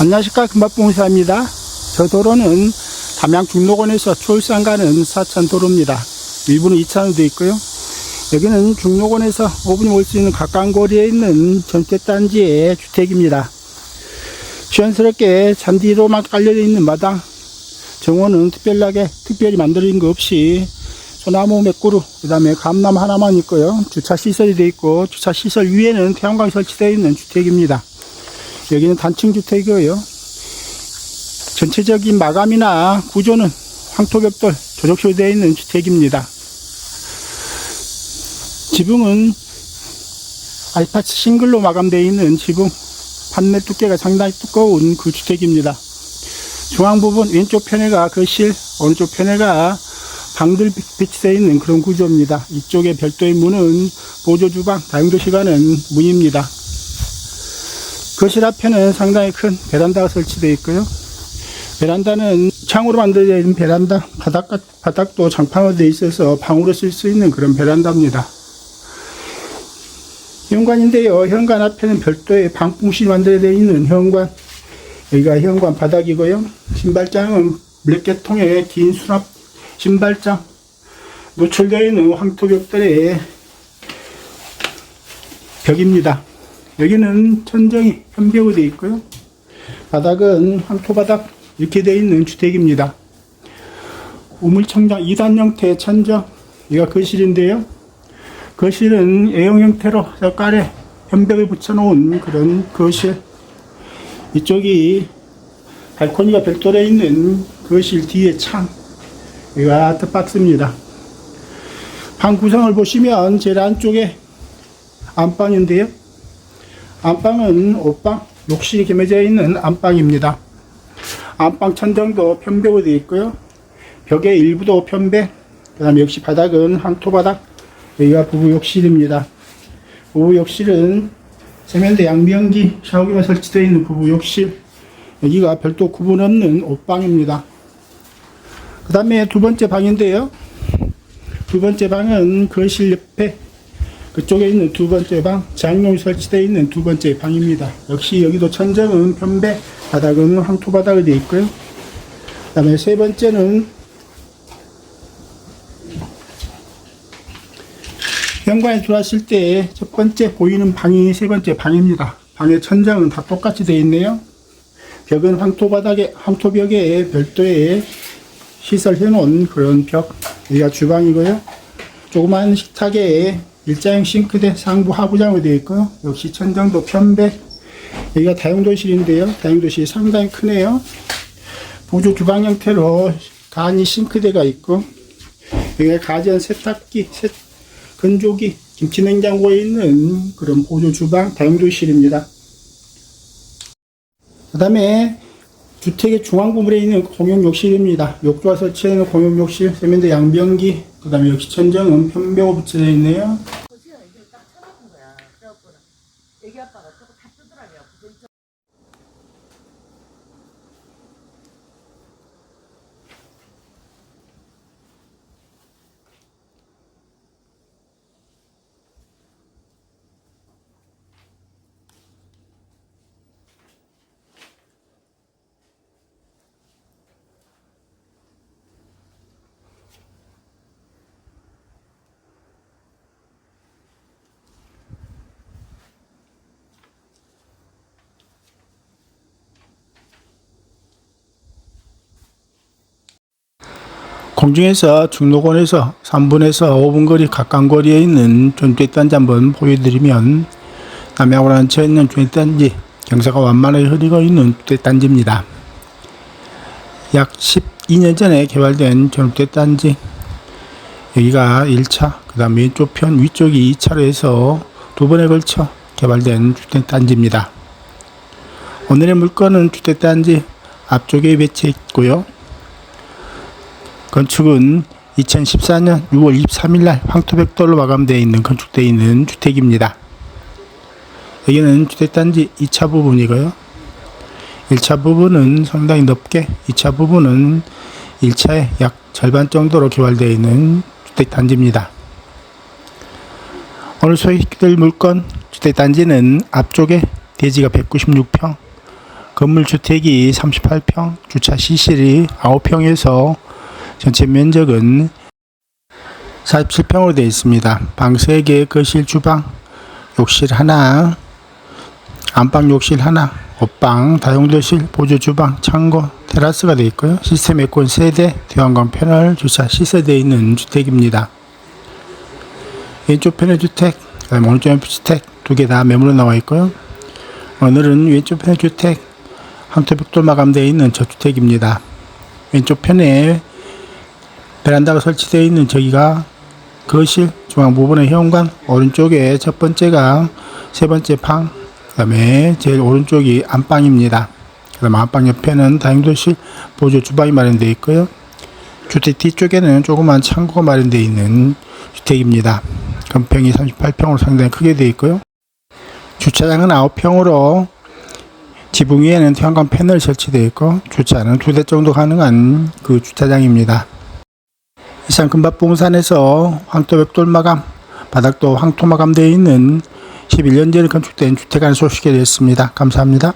안녕하십니까 금박봉사입니다. 저 도로는 담양 중록원에서 초울산 가는 사천 도로입니다. 일부는 2차로 되어 있고요. 여기는 중록원에서 5분이 올 수 있는 가까운 거리에 있는 전태단지의 주택입니다. 시원스럽게 잔디로만 깔려져 있는 마당 정원은 특별하게 특별히 만들어진 거 없이 소나무 몇 그루 그 다음에 감나무 하나만 있고요. 주차 시설이 되어 있고 주차 시설 위에는 태양광 설치되어 있는 주택입니다. 여기는 단층 주택이고요. 전체적인 마감이나 구조는 황토벽돌 조적시로 되어 있는 주택입니다. 지붕은 알파츠 싱글로 마감되어 있는 지붕 판넬 두께가 상당히 두꺼운 그 주택입니다. 중앙 부분 왼쪽 편에가 거실, 오른쪽 편에가 방들 배치되어 있는 그런 구조입니다. 이쪽에 별도의 문은 보조 주방, 다용도실 가는 문입니다. 거실 앞에는 상당히 큰 베란다가 설치되어 있고요. 베란다는 창으로 만들어져 있는 베란다, 바닥, 바닥도 장판으로 되어 있어서 방으로 쓸 수 있는 그런 베란다입니다. 현관인데요. 현관 앞에는 별도의 방풍실 만들어져 있는 현관. 여기가 현관 바닥이고요. 신발장은 블랙계통의 긴 수납 신발장. 노출되어 있는 황토 벽들의 벽입니다. 여기는 천정이 현벽으로 되어 있고요. 바닥은 황토바닥 이렇게 되어 있는 주택입니다. 우물청장 2단 형태의 천정. 여기가 거실인데요. 거실은 A형 형태로 젓갈에 현벽에 붙여놓은 그런 거실. 이쪽이 발코니가 별도로 있는 거실 뒤에 창. 여기가 아트박스입니다. 방 구성을 보시면 제일 안쪽에 안방인데요. 안방은 옷방, 욕실이 겸해져 있는 안방입니다. 안방 천정도 편백으로 되어 있고요. 벽의 일부도 편백, 그 다음에 역시 바닥은 황토바닥, 여기가 부부 욕실입니다. 부부 욕실은 세면대 양변기, 샤워기가 설치되어 있는 부부 욕실, 여기가 별도 구분 없는 옷방입니다. 그 다음에 두 번째 방인데요. 두 번째 방은 거실 옆에 그쪽에 있는 두 번째 방, 장롱이 설치되어 있는 두 번째 방입니다. 역시 여기도 천정은 편백, 바닥은 황토바닥으로 되어 있고요. 그 다음에 세 번째는 현관에 들어왔을 때 첫 번째 보이는 방이 세 번째 방입니다. 방의 천장은 다 똑같이 되어 있네요. 벽은 황토바닥에, 황토벽에 별도의 시설해 놓은 그런 벽. 여기가 주방이고요. 조그만 식탁에 일자형 싱크대 상부 하부장으로 되어 있고요. 역시 천장도 편백. 여기가 다용도실인데요. 다용도실이 상당히 크네요. 보조 주방 형태로 간이 싱크대가 있고 여기가 가전 세탁기, 세, 건조기, 김치냉장고에 있는 그런 보조 주방 다용도실입니다. 그 다음에 주택의 중앙 부분에 있는 공용 욕실입니다. 욕조가 설치되어 있는 공용 욕실, 세면대 양변기, 그 다음에 역시 천정은 편벽으로 붙여져 있네요. 거실은 이제 딱 쳐다본 거야. 그래갖고는 애기 아빠가 저거 다 뜨더라고요. 그거 있죠. 공중에서 중록원에서 3분에서 5분 거리 가까운 거리에 있는 전주단지 한번 보여드리면 남양으로 앉혀 있는 전주단지 경사가 완만하게 흐리고 있는 주택단지입니다. 약 12년 전에 개발된 전주단지 여기가 1차 그 다음 왼쪽 편 위쪽이 2차로 해서 두 번에 걸쳐 개발된 주택단지입니다. 오늘의 물건은 주택단지 앞쪽에 배치해 있고요. 건축은 2014년 6월 23일 날 황토벽돌로 마감되어 있는 건축되어 있는 주택입니다. 여기는 주택단지 2차 부분이고요. 1차 부분은 상당히 넓게, 2차 부분은 1차의 약 절반 정도로 개발되어 있는 주택단지입니다. 오늘 소개해드릴 물건 주택단지는 앞쪽에 대지가 196평, 건물 주택이 38평, 주차 시실이 9평에서 전체 면적은 47평으로 되어 있습니다. 방 3개, 거실, 주방, 욕실 하나, 안방 욕실 하나, 옷방, 다용도실, 보조 주방, 창고, 테라스가 되어 있고요. 시스템 에어컨 세대, 태양광 패널, 주차 시설되어 있는 주택입니다. 왼쪽 편의 주택, 그다음에 오른쪽 편의 주택 두 개 다 매물로 나와 있고요. 오늘은 왼쪽 편의 주택, 항토 벽돌 마감되어 있는 저주택입니다. 왼쪽 편에 베란다가 설치되어 있는 저기가 거실, 중앙 부분의 현관, 오른쪽에 첫 번째가 세 번째 방, 그 다음에 제일 오른쪽이 안방입니다. 그 다음 안방 옆에는 다용도실, 보조 주방이 마련되어 있고요. 주택 뒤쪽에는 조그만 창고가 마련되어 있는 주택입니다. 건평이 38평으로 상당히 크게 되어 있고요. 주차장은 9평으로 지붕 위에는 태양광 패널 설치되어 있고 주차는 두 대 정도 가능한 그 주차장입니다. 이상 금박봉산에서 황토벽돌 마감, 바닥도 황토 마감되어 있는 11년 전에 건축된 주택 안 소식이 되었습니다. 감사합니다.